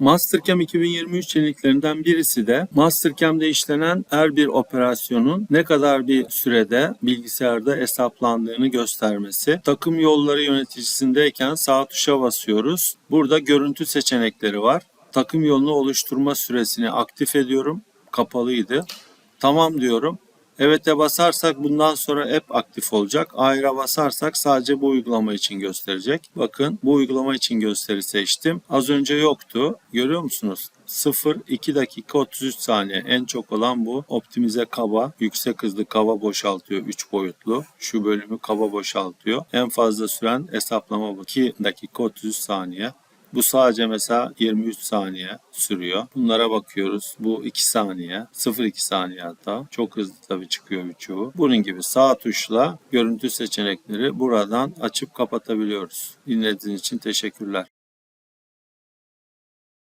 Mastercam 2023 yeniliklerinden birisi de Mastercam'de işlenen her bir operasyonun ne kadar bir sürede bilgisayarda hesaplandığını göstermesi. Takım yolları yöneticisindeyken sağ tuşa basıyoruz. Burada görüntü seçenekleri var. Takım yolunu oluşturma süresini aktif ediyorum. Kapalıydı. Tamam diyorum. Evet'e basarsak bundan sonra hep aktif olacak. Ayr'a basarsak sadece bu uygulama için gösterecek. Bakın bu uygulama için gösteri seçtim. Az önce yoktu. Görüyor musunuz? 0 2 dakika 33 saniye en çok olan bu optimize kaba yüksek hızlı kaba boşaltıyor 3 boyutlu şu bölümü kaba boşaltıyor en fazla süren hesaplama bu 2 dakika 33 saniye bu sadece mesela 23 saniye sürüyor. Bunlara bakıyoruz. Bu 2 saniye. 0-2 saniye hatta. Çok hızlı tabii çıkıyor birçoğu. Bunun gibi sağ tuşla görüntü seçenekleri buradan açıp kapatabiliyoruz. Dinlediğiniz için teşekkürler.